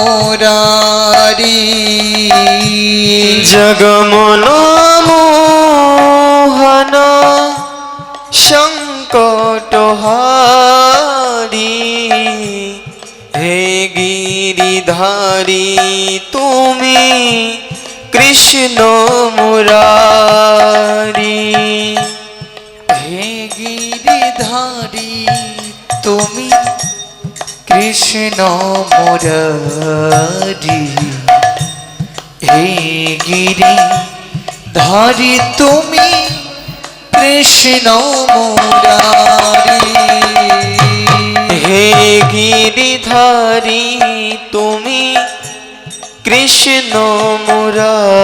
মোরারি। জগমন মোহন সংকট হারি। হে গিরিধারী তুমি কৃষ্ণ মুরারি কৃষ্ণ মুরারি, হে গিরি, ধারী তুমি কৃষ্ণ মুরারি। হে গিরি গিরিধারী তুমি কৃষ্ণ মুরারি।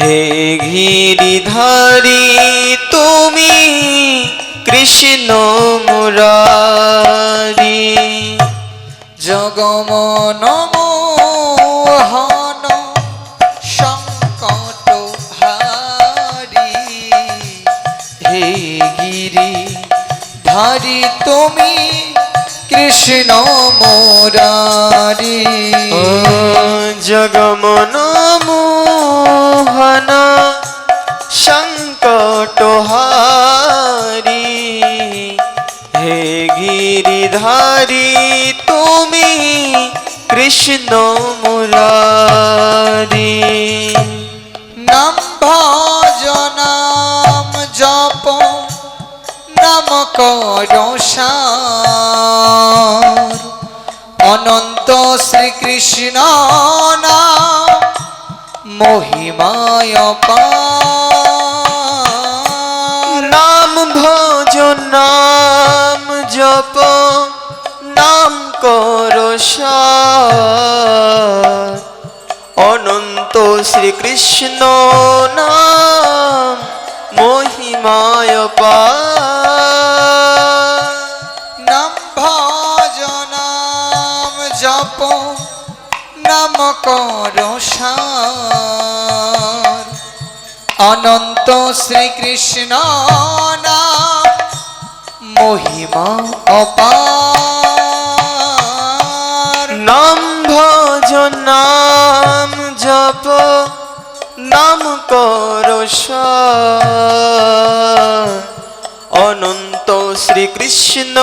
হে গিরি গিরিধারী তুমি কৃষ্ণ মুরারি। সংকট হারি হে গিরি, ধারি তুমি, কৃষ্ণ মোরারি। জগমন মোহন সংকট হারি হে গিরিধারী তুমি কৃষ্ণ মুরারি। নাম ভজ নাম জপ নাম কর। অনন্ত শ্রীকৃষ্ণ নাম মহিমায় পার। নাম ভজ নাম জপ। নাম অনন্ত শ্রীকৃষ্ণ নাম মহিমায় পার। নাম ভজ নাম জপ নাম কর অনন্ত শ্রীকৃষ্ণ নাম মহিমা অপার। জপ নাম কর সার। অনন্ত শ্রীকৃষ্ণ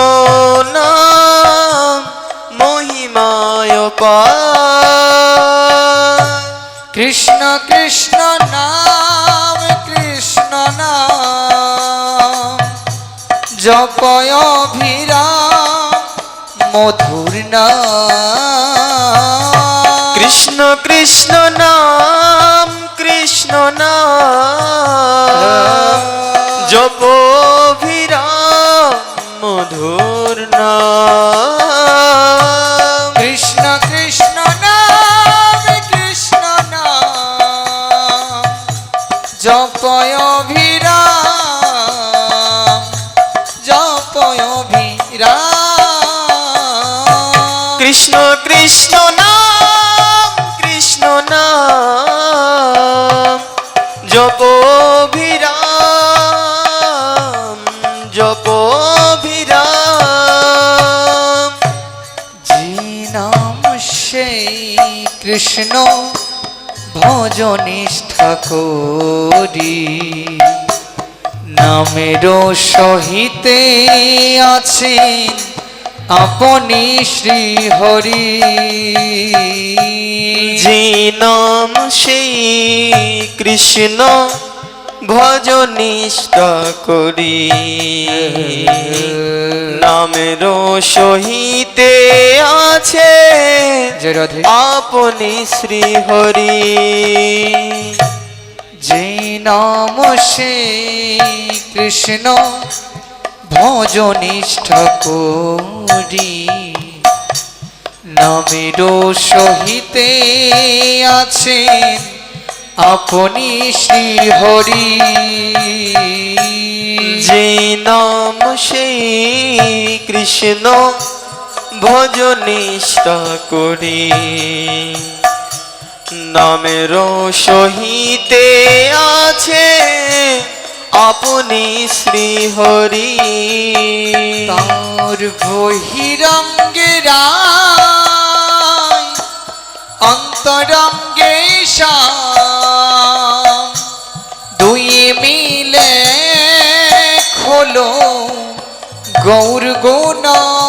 নাম মহিমায়। কৃষ্ণ কৃষ্ণ নাম কৃষ্ণ নাম জপয় অভিরাম, মধুর নাম কৃষ্ণ নাম কৃষ্ণ নাম। জপ ভিরাম মধুর নাম। কৃষ্ণ কৃষ্ণ নাম কৃষ্ণ নাম। জপয় অভিরাম জপয় অভিরাম। কৃষ্ণ কৃষ্ণ কৃষ্ণ, ভজনিষ্ঠা করি। নামের সহিতে আছেন আপনি শ্রী হরি যে নাম সেই কৃষ্ণ, ভজনিষ্ঠা করি। নামের সহিতে আছে আপনি শ্রী হরি যে নাম সেই কৃষ্ণ ভজনিষ্ঠা করি। নামের সহিতে আছেন আপনি শ্রী হরি যে নাম সেই কৃষ্ণ ভজনিষ্ঠা করি। নামের সহিতে আছে আপনি শ্রী হরি তার বহিরঙ্গে রাম অন্তরঙ্গে শ্যাম গৌর গুণধাম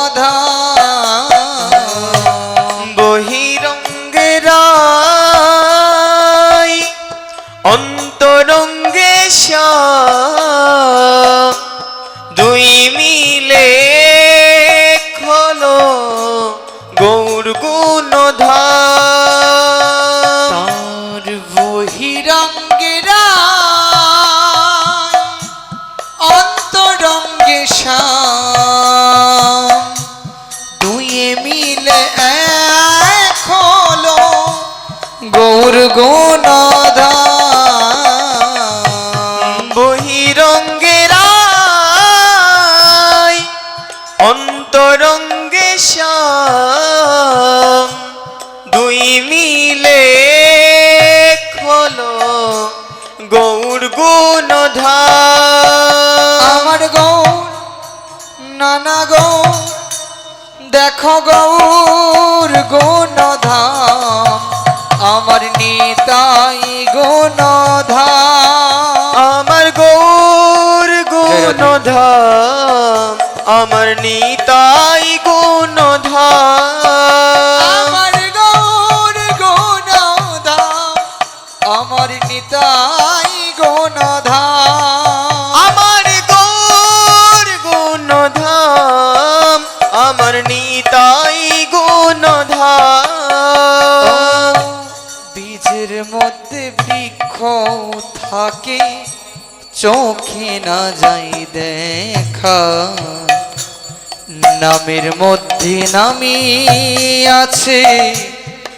দেখো গৌর গুণধাম আমার নিতাই গুণধাম। আমার গৌর গুণধাম আমার নিতাই গুণধাম। আমার গৌর গুণধাম আমার নিতাই গুণধাম। থাকে চোখে না যাই দেখা। নামের মধ্যে নামি আছে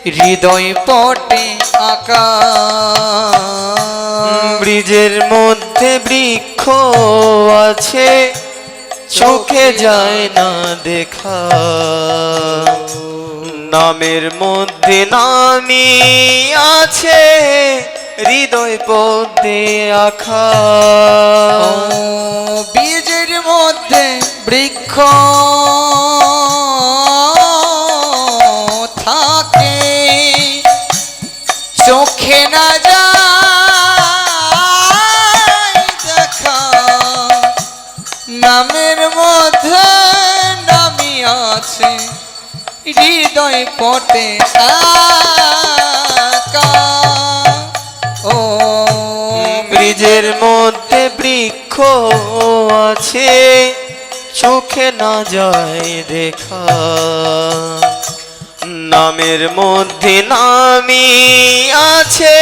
হৃদয় পটে আঁকা। ব্রিজের মধ্যে বৃক্ষ আছে, চোখে যায় না দেখা। নামের মধ্যে নামি আছে হৃদয় পদ্মে আখা। বীজের মধ্যে বৃক্ষ থাকে। চোখে না যায় নামের মধ্যে নামি আছে। হৃদয় পটে আঁকা ব্রিজের মধ্যে বৃক্ষ আছে, চোখে না যায় দেখা। নামের মধ্যে নামি আছে,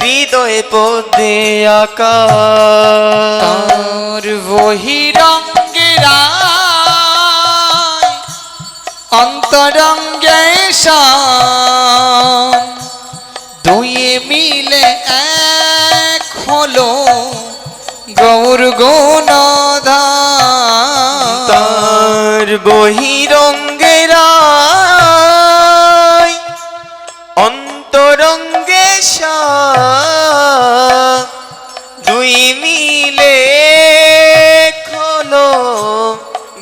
হৃদয় পদ্মে আকা। বহিরঙ্গেরা অন্তরঙ্গে শ্যাম গৌর গুণধাম তার বহিরঙ্গেরা অন্তরঙ্গে দুই মিলে খোলো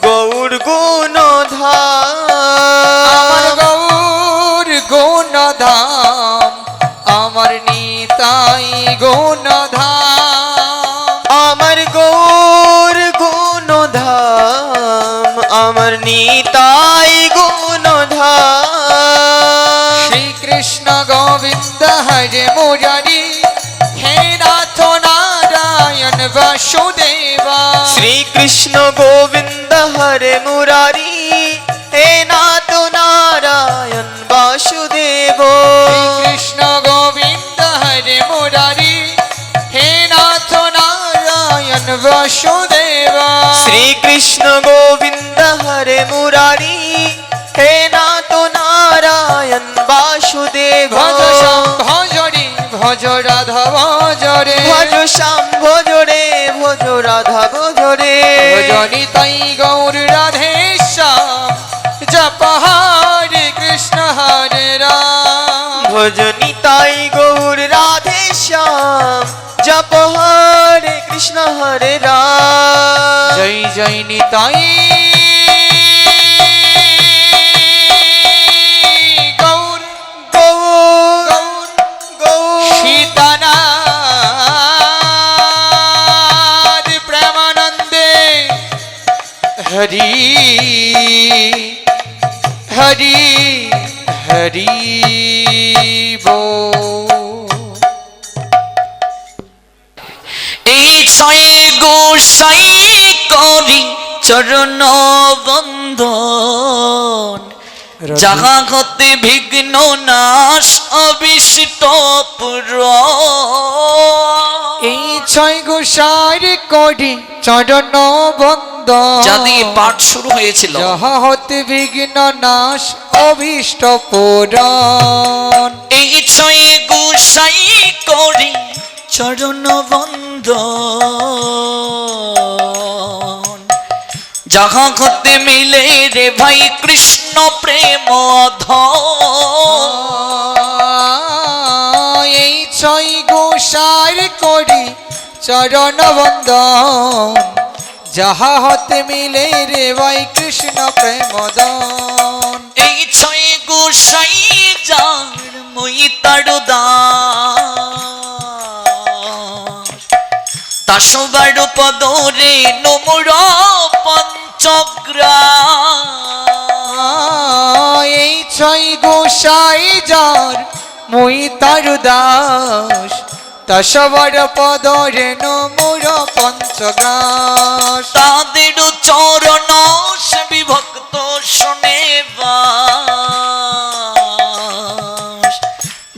গৌর আমার গুণধাম গৌর গুণধাম আমার নিতাই গুণধাম আমার নিতাই গুণধাম শ্রীকৃষ্ণ গোবিন্দ হরে মুরারি হে নাথ নারায়ণ বাসুদেবা শ্রীকৃষ্ণ গোবিন্দ হরে মুরারি হে নাথ নারায়ণ বাসুদেব কৃষ্ণ গোবিন্দ হরে মুরারি হে নাথ নারায়ণ বাসুদেবা শ্রীকৃষ্ণ গোবিন্দ হরে মুরারি হে নাথ নারায়ণ বাসুদেব। ভজ শ্যাম ভজ রে ভজ রাধা ভজ রে। ভজ শ্যাম ভজ রে ভজ রাধা ভজ রে। ভজনি তাই গৌর রাধে শ্যাম জপ হরে কৃষ্ণ হরে রাম। ভজনি তাই গৌর রাধে শ্যাম জপ হরে কৃষ্ণ হরে রাম। জয় জয় Nitai Hari Hari Hari Bo Each side goes side calling চরণ বন্ধন যাহা হতে বিঘ্ন নাশ অবিষ্ট পুর এই ছয় গোসার করি চরণ বন্ধ যাদি পাঠ শুরু হয়েছিল। যাহা হতে বিঘ্ন নাশ অভীষ্ট পুরাণ। এই ছয় গোসাই করি চরণ বন্ধন যাহা হতে মিলে রে ভাই কৃষ্ণ প্রেম এই ছয় গোসার করি চরণ বন্দন যাহা হতে মিলে রে ভাই কৃষ্ণ প্রেমদন এই ছয় গোসাই যার মই তাড়ু তাসবার পদরে নমুর পঞ্চগ্রা এই ছয় গোসাই যার মুই তারু দাস তসবর পদরে নমুর পঞ্চগ্রাস তাদের চরণ বিভক্ত শুনে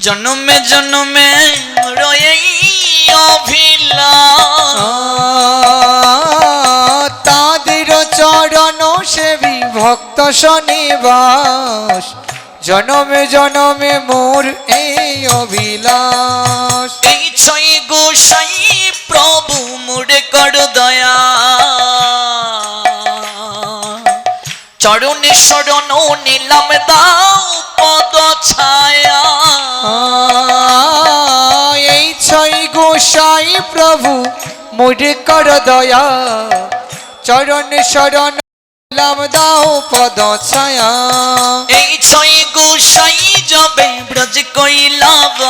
জন্মে জন্মে রয়ে অভিলাষ। ভক্ত শনিবাস জনমে জনমে মোর এই অভিলাষ। এই ছয় গোসাই প্রভু মুড়ে কর দয়া। চরণে শরণ নিলাম দাও পদ ছায়া। এই ছয় গোসাই প্রভু মুড়ে কর দয়া। চরণ শরণ লাম দাও পদ ছায়া। এই ছয় গোসাই যাবে ব্রজ কৈলাবাস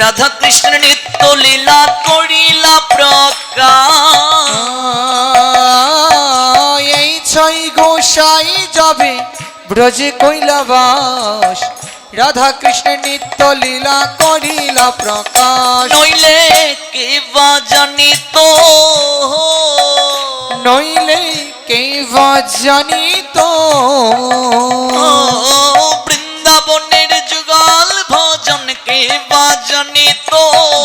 রাধা কৃষ্ণ নিত্য লীলা করিলা প্রকাশ। এই ছয় গোসাই যাবে ব্রজ কৈলাবাস রাধা কৃষ্ণ নিত্য লীলা করিলা প্রকাশ। নইলে কে বা জানিত? নইলে কে বা জানি তো ও বৃন্দাবনের যুগল ভজন কে বা জানিত?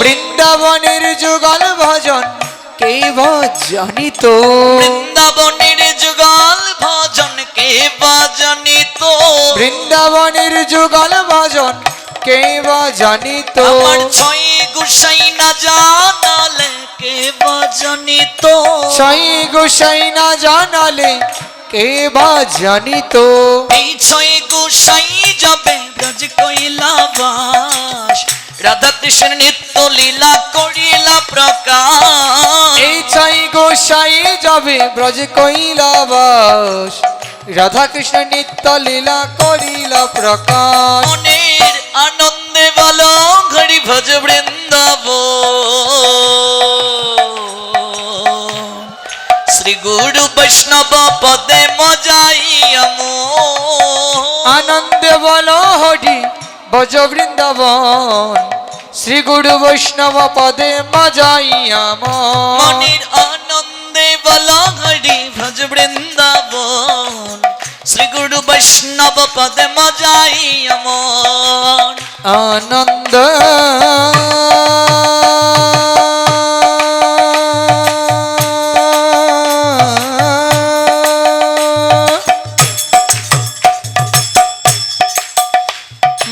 বৃন্দাবনের যুগল ভজন কে বা জানি তো বৃন্দাবনের যুগল ভজন কে বা জানিত বৃন্দাবনের যুগল ভজন কে বা জানি তো? আমার ছয় গুসাই না জানালে কে বা জানিত ছয় গোসাই না জানালে কে বা জানি তো? এই ছয় গুসাই যাবে ব্রজ কৈলাবাস রাধা কৃষ্ণ নিত্য লীলা করিলা প্রকাশ। এই ছয় গোসাই যাবে ব্রজ কৈলাবাস রাধা কৃষ্ণ নিত্য লীলা করিলা প্রকাশ। মনের আনন্দে বলো ঘড়ি ভজ বৃন্দাব শ্রী গুরু বৈষ্ণব পদে মজাইয়াম আনন্দে বলো হরি ভজ বৃন্দাবন। শ্রী গুরু বৈষ্ণব পদে মজাইয়াম মনের আনন্দে বলো ঘড়ি ভজ বৃন্দাবন। শ্রী গুরু বৈষ্ণব পদে মজাইয়াম আনন্দ।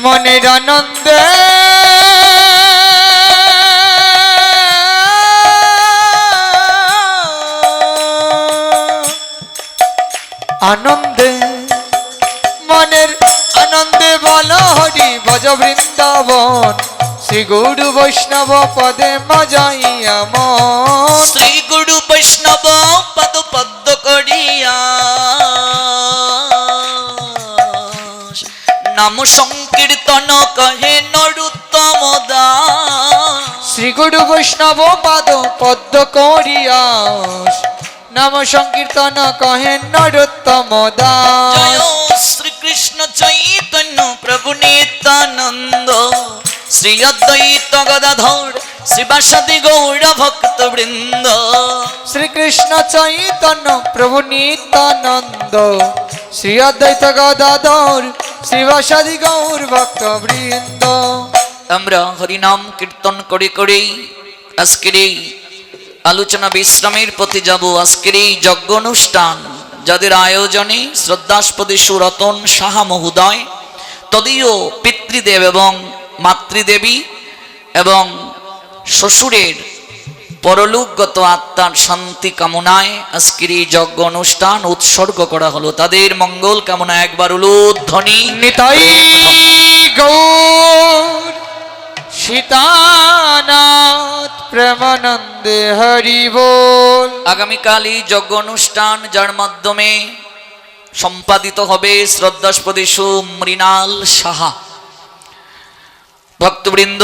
মনের আনন্দে। বৃন্দাবন শ্রী গৌর বৈষ্ণব পদে মজাইয়া মন। শ্রী গুরু বৈষ্ণব পদ পদ্ম করিয়া। নাম সংকীর্তন কহে নরুত্তম দাস। শ্রী গুরু বৈষ্ণব পাদ পদ্ম করিয়াস নাম সংকীর্তন কহেন নরোত্তম দাস। শ্রীকৃষ্ণ চৈতন্য প্রভু নিত্যানন্দ শ্রী অদ্বৈত গদাধর শিবাসাদি গৌর ভক্ত বৃন্দ শ্রীকৃষ্ণ চৈতন্য প্রভু নিত্যানন্দ শ্রী অদ্বৈত গদাধর শ্রীবাসাদি গৌর ভক্ত বৃন্দ আমরা হরিনাম কীর্তন করে করেই আজকের এই আলোচনা বিশ্রামের প্রতি যাব। আজকের এই যজ্ঞ অনুষ্ঠান যাদের আয়োজনে শ্রদ্ধাস্পদে সুরতন সাহা মহোদয় তদীয় পিতৃদেব এবং মাতৃদেবী এবং শ্বশুরের পরলোকগত আত্মার শান্তি কামনায় আজকের এই যজ্ঞ অনুষ্ঠান উৎসর্গ করা হলো। তাদের মঙ্গল কামনা একবার উলুধ্বনি। নিতাই গৌর সীতানাথ প্রেমানন্দে হরি বল। আগামীকাল এই যজ্ঞ অনুষ্ঠান যার মাধ্যমে সম্পাদিত হবে শ্রদ্ধাস্পদে মৃণাল সাহা। ভক্তবৃন্দ,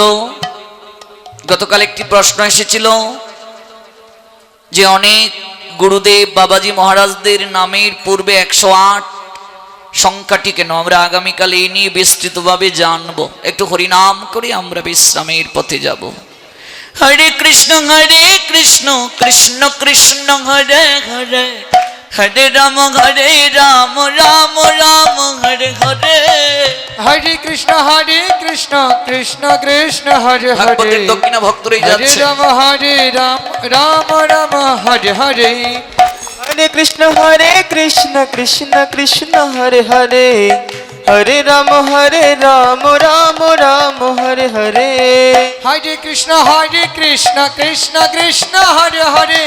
গতকাল একটি প্রশ্ন এসেছিল যে অনেক গুরুদেব বাবাজি মহারাজদের নামের পূর্বে একশো আট সংখ্যাটি কেন? আমরা আগামীকাল এই নিয়ে বিস্তৃতভাবে জানব। একটু হরিনাম করে আমরা বিশ্রামের পথে যাব। হরে কৃষ্ণ হরে কৃষ্ণ কৃষ্ণ কৃষ্ণ, হরে হরে। হরে রাম হরে রাম রাম রাম হরে হরে। হরে কৃষ্ণ হরে কৃষ্ণ কৃষ্ণ কৃষ্ণ হরে হরে। দক্ষিণা ভক্তরাই হরে যাচ্ছে। রাম হরে রাম রাম রাম হরে হরে। হরে কৃষ্ণ হরে কৃষ্ণ কৃষ্ণ কৃষ্ণ হরে হরে। হরে রাম হরে রাম রাম রাম হরে হরে। হরে কৃষ্ণ হরে কৃষ্ণ কৃষ্ণ কৃষ্ণ হরে হরে।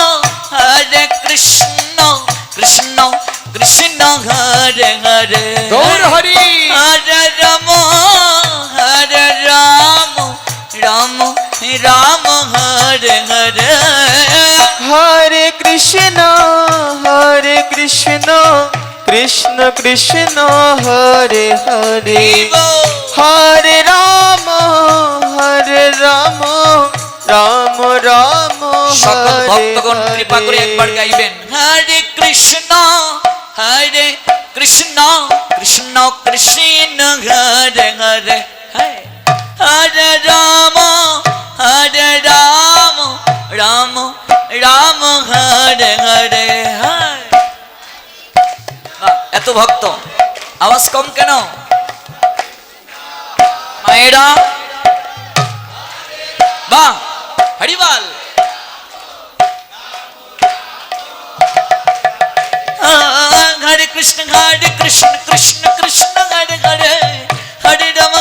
কৃষ্ণ হরে কৃষ্ণ কৃষ্ণ কৃষ্ণ হরে হরে। হরে রাম হরে রাম রাম রাম সকল হরে ভক্তগণ কৃপা করে। একবার গাইবেন। হরে কৃষ্ণ। ভক্ত। আওয়াজ কম কেন? মায়েরা। বা হরিবাল। হরে কৃষ্ণ হরে কৃষ্ণ কৃষ্ণ কৃষ্ণ হরে হরে হরে